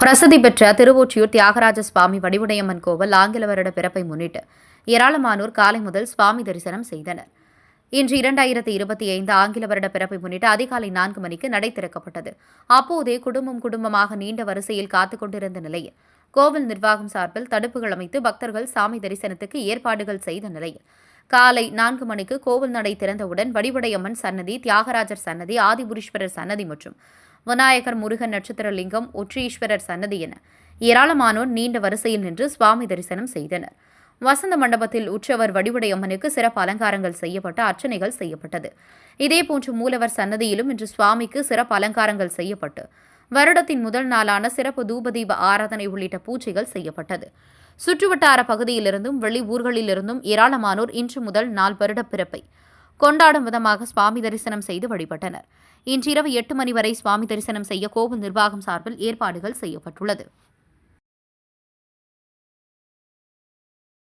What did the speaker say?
பிரசித்தி பெற்ற திருவொற்றியூர் தியாகராஜ சுவாமி வடிவுடையம்மன் கோவில் ஆங்கில வருட பிறப்பை முன்னிட்டு ஏராளமானோர் காலை முதல் சுவாமி தரிசனம் செய்தனர். இன்று இரண்டாயிரத்தி இருபத்தி ஐந்து ஆங்கில வருட பிறப்பை முன்னிட்டு அதிகாலை நான்கு மணிக்கு நடை திறக்கப்பட்டது. அப்போதே குடும்பம் குடும்பமாக நீண்ட வரிசையில் காத்துக் கொண்டிருந்த நிலையில் கோவில் நிர்வாகம் சார்பில் தடுப்புகள் அமைத்து பக்தர்கள் சாமி தரிசனத்துக்கு ஏற்பாடுகள் செய்த நிலையில் காலை நான்கு மணிக்கு கோவில் நடை திறந்தவுடன் வடிவுடையம்மன் சன்னதி தியாகராஜர் சன்னதி ஆதிபுரீஸ்வரர் சன்னதி மற்றும் விநாயகர் முருகன் நட்சத்திர லிங்கம் ஒற்றீஸ்வரர் சன்னதி என ஏராளமானோர் நீண்ட வரிசையில் நின்று சுவாமி தரிசனம் செய்தனர். வசந்த மண்டபத்தில் உற்சவர் வடிவுடையம்மனுக்கு சிறப்பு அலங்காரங்கள் செய்யப்பட்டு அர்ச்சனைகள் செய்யப்பட்டது. இதேபோன்று மூலவர் சன்னதியிலும் இன்று சுவாமிக்கு சிறப்பு அலங்காரங்கள் செய்யப்பட்டு வருடத்தின் முதல் நாளான சிறப்பு தூபதீப ஆராதனை உள்ளிட்ட பூஜைகள் செய்யப்பட்டது. சுற்றுவட்டார பகுதியிலிருந்தும் வெளி ஊர்களிலிருந்தும் ஏராளமானோர் இன்று முதல் நாள் வருட பிறப்பை கொண்டாடும் விதமாக சுவாமி தரிசனம் செய்து வழிபட்டனர். இன்றிரவு எட்டு மணி வரை சுவாமி தரிசனம் செய்ய கோவில் நிர்வாகம் சார்பில் ஏற்பாடுகள் செய்யப்பட்டுள்ளது.